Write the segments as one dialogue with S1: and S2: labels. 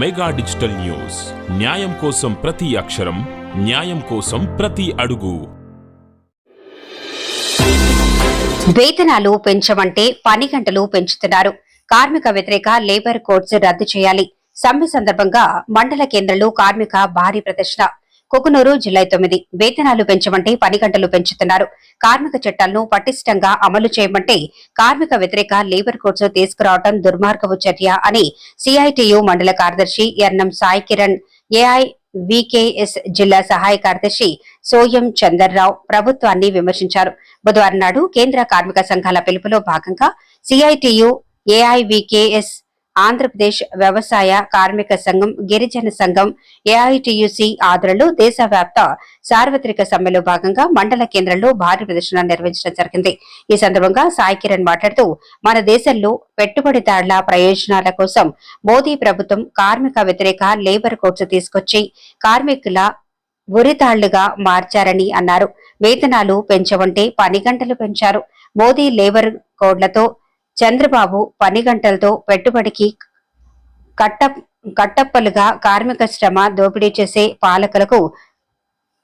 S1: Mega digital news. న్యాయం కోసం ప్రతి అక్షరం న్యాయం కోసం ప్రతి అడుగు.
S2: వేతనాలు పెంచమంటే పని గంటలు పెంచుతున్నారు. కార్మిక వ్యతిరేక లేబర్ కోడ్స్ రద్దు చేయాలి. సమ్మె సందర్భంగా మండల కేంద్రంలో కార్మిక భారీ ప్రదర్శన. కుకునూరు జులై తొమ్మిది. వేతనాలు పెంచమంటే పని గంటలు పెంచుతున్నారు. కార్మిక చట్టాలను పటిష్టంగా అమలు చేయమంటే కార్మిక వ్యతిరేక లేబర్ కోడ్స్ తీసుకురావడం దుర్మార్గపు చర్య అని సిఐటియు మండల కార్యదర్శి ఎర్నం సాయి కిరణ్ ఏఐ వికేఎస్ జిల్లా సహాయ కార్యదర్శి సోయం చందర్రావు ప్రభుత్వాన్ని విమర్శించారు. బుధవారం నాడు కేంద్ర కార్మిక సంఘాల పిలుపులో భాగంగా సిఐటియు ఏఐవికేఎస్ ఆంధ్రప్రదేశ్ వ్యవసాయ కార్మిక సంఘం గిరిజన సంఘం ఏఐటియుసి ఆధ్వర్యంలో దేశవ్యాప్త సార్వత్రిక సమ్మెలో భాగంగా మండల కేంద్రంలో భారీ ప్రదర్శన నిర్వహించడం జరిగింది. ఈ సందర్భంగా సాయి కిరణ్ మాట్లాడుతూ మన దేశంలో పెట్టుబడిదారుల ప్రయోజనాల కోసం మోదీ ప్రభుత్వం కార్మిక వ్యతిరేక లేబర్ కోడ్స్ తీసుకొచ్చి కార్మికుల ఉరితాళ్ళుగా మార్చారని అన్నారు. వేతనాలు పెంచవంటే పని గంటలు పెంచారు. మోదీ లేబర్ కోడ్లతో చంద్రబాబు పని గంటలతో పెట్టుబడికి కట్ట కట్టప్పలుగా కార్మిక శ్రమ దోపిడీ చేసే పాలకులకు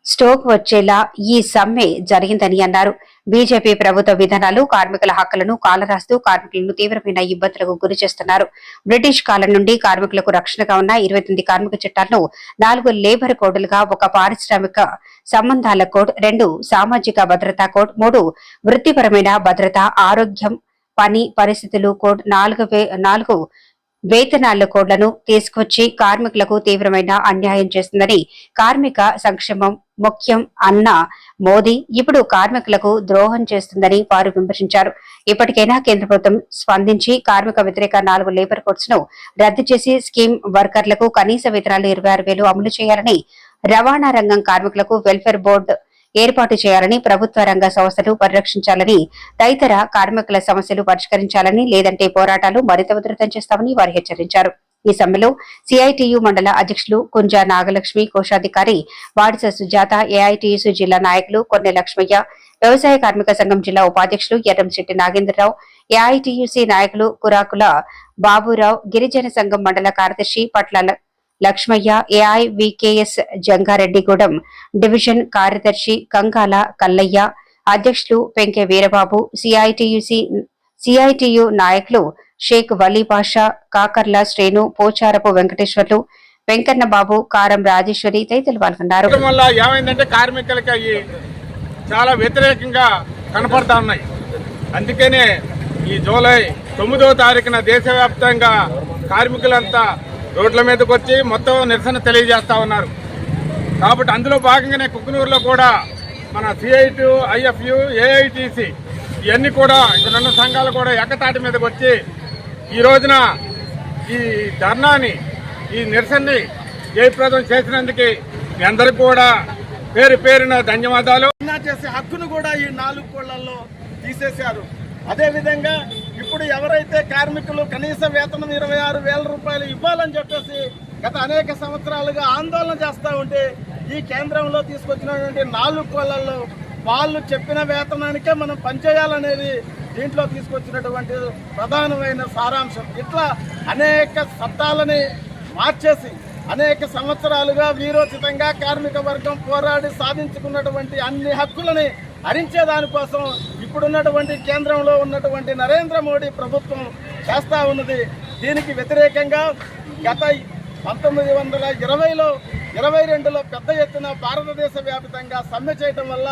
S2: స్టోక్ వచ్చేలా ఈ సమ్మె జరిగిందని అన్నారు. బీజేపీ ప్రభుత్వ విధానాలు కార్మికుల హక్కులను కాలరాస్తూ కార్మికులను తీవ్రమైన ఇబ్బందులకు గురి చేస్తున్నారు. బ్రిటిష్ కాలం నుండి కార్మికులకు రక్షణగా ఉన్న ఇరవై తొమ్మిది కార్మిక చట్టాలను నాలుగు లేబర్ కోడ్లుగా ఒక పారిశ్రామిక సంబంధాల కోడ్ రెండు సామాజిక భద్రతా కోడ్ మూడు వృత్తిపరమైన భద్రత ఆరోగ్యం పని పరిస్థితులు కోడ్ నాలుగు నాలుగు వేతనాల కోడ్లను తీసుకొచ్చి కార్మికులకు తీవ్రమైన అన్యాయం చేస్తుందని కార్మిక సంక్షేమం ముఖ్యం అన్న మోదీ ఇప్పుడు కార్మికులకు ద్రోహం చేస్తుందని వారు విమర్శించారు. ఇప్పటికైనా కేంద్ర ప్రభుత్వం స్పందించి కార్మిక వ్యతిరేక నాలుగు లేబర్ కోడ్స్ను రద్దు చేసి స్కీమ్ వర్కర్లకు కనీస వేతనాలు ఇరవై ఆరు వేలు అమలు చేయాలని రవాణా రంగం కార్మికులకు వెల్ఫేర్ బోర్డు ఏర్పాటు చేయాలని ప్రభుత్వ రంగ సంస్థలు పరిరక్షించాలని తదితర కార్మికుల సమస్యలు పరిష్కరించాలని లేదంటే పోరాటాలు మరింత ఉధృతం చేస్తామని వారు హెచ్చరించారు. ఈ సమ్మెలో సిఐటియు మండల అధ్యక్షులు కుంజా నాగలక్ష్మి కోశాధికారి వాడిస సుజాత ఏఐటియుసు జిల్లా నాయకులు కొన్నె లక్ష్మయ్య వ్యవసాయ కార్మిక సంఘం జిల్లా ఉపాధ్యక్షులు ఎర్రంశెట్టి నాగేంద్రరావు ఏఐటియుసి నాయకులు కురాకుల బాబురావు గిరిజన సంఘం మండల కార్యదర్శి పట్ల లక్ష్మయ్య ఏఐవికేఎస్ జంగారెడ్డిగూడెం డివిజన్ కార్యదర్శి కంగాల కల్లయ్య అధ్యక్షులు పెంకె వీరబాబు సిఐటియుసి సిఐటియు నాయకులు షేక్ వలీ పాషా కాకర్ల శ్రేణు పోచారపు వెంకటేశ్వర్లు వెంకన్న బాబు కారం రాజేశ్వరి తదితరులు పాల్గొన్నారు.
S3: వల్ల ఏమైందంటే కార్మికులకి అవి చాలా వ్యతిరేకంగా కనపడతా ఉన్నాయి. అందుకనే ఈ జూలై తొమ్మిదవ తారీఖున దేశవ్యాప్తంగా కార్మికులంతా రోడ్ల మీదకి వచ్చి మొత్తం నిరసన తెలియజేస్తా ఉన్నారు. కాబట్టి అందులో భాగంగానే కుక్కునూరులో కూడా మన సిఐటు ఐఎఫ్యు ఏఐటిసి ఇవన్నీ కూడా ఇక్కడ ఉన్న సంఘాలు కూడా ఎక్కతాటి మీదకి వచ్చి ఈ రోజున ఈ ధర్నాని ఈ నిరసనని జయప్రదం చేసినందుకు మీ అందరికి కూడా పేరు పేరున ధన్యవాదాలు.
S4: చేసే హక్కును కూడా ఈ నాలుగు కోళ్ళలో తీసేశారు. అదేవిధంగా ఇప్పుడు ఎవరైతే కార్మికులు కనీస వేతనం ఇరవై ఆరు వేల రూపాయలు ఇవ్వాలని చెప్పేసి గత అనేక సంవత్సరాలుగా ఆందోళన చేస్తూ ఉంటే ఈ కేంద్రంలో తీసుకొచ్చినటువంటి నాలుగు కోళ్ళలో వాళ్ళు చెప్పిన వేతనానికే మనం పనిచేయాలనేది దీంట్లో తీసుకొచ్చినటువంటి ప్రధానమైన సారాంశం. ఇట్లా అనేక చట్టాలని మార్చేసి అనేక సంవత్సరాలుగా వీరోచితంగా కార్మిక వర్గం పోరాడి సాధించుకున్నటువంటి అన్ని హక్కులని హరించే దానికోసం ఇప్పుడున్నటువంటి కేంద్రంలో ఉన్నటువంటి నరేంద్ర మోడీ ప్రభుత్వం చేస్తా ఉన్నది. దీనికి వ్యతిరేకంగా గత పంతొమ్మిది వందల ఇరవైలో ఇరవై రెండులో పెద్ద ఎత్తున భారతదేశ వ్యాప్తంగా సమ్మె చేయటం వల్ల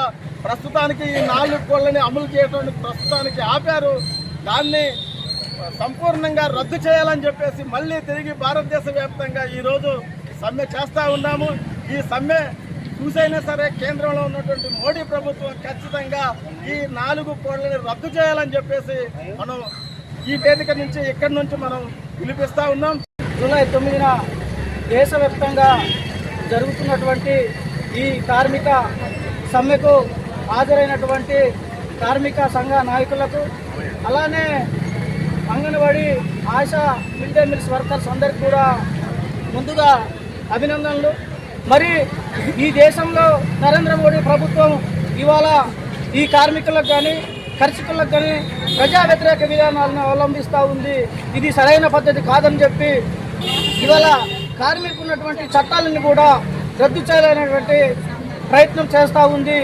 S4: ప్రస్తుతానికి ఈ నాలుగు కోళ్ళని అమలు చేయడం ప్రస్తుతానికి ఆపారు. దాన్ని సంపూర్ణంగా రద్దు చేయాలని చెప్పేసి మళ్ళీ తిరిగి భారతదేశ వ్యాప్తంగా ఈరోజు సమ్మె చేస్తూ ఉన్నాము. ఈ సమ్మె చూసైనా సరే కేంద్రంలో ఉన్నటువంటి మోడీ ప్రభుత్వం ఖచ్చితంగా ఈ నాలుగు కోళ్ళని రద్దు చేయాలని చెప్పేసి మనం ఈ వేదిక నుంచి ఇక్కడి నుంచి మనం పిలిపిస్తూ ఉన్నాం.
S5: జూలై తొమ్మిదిన దేశవ్యాప్తంగా జరుగుతున్నటువంటి ఈ కార్మిక సమ్మెకు హాజరైనటువంటి కార్మిక సంఘ నాయకులకు అలానే anganwadi ASHA mid day meals workers అందరికి కూడా ముందుగా అభినందనలు. మరి ఈ దేశంలో నరేంద్ర మోడీ ప్రభుత్వం ఇవాళ ఈ కార్మికులకు కానీ కర్షకులకు కానీ ప్రజా వ్యతిరేక విధానాలను అవలంబిస్తూ ఉంది. ఇది సరైన పద్ధతి కాదని చెప్పి ఇవాళ కార్మికులు ఉన్నటువంటి చట్టాలను కూడా రద్దు చేయాలనేటువంటి ప్రయత్నం చేస్తూ ఉంది.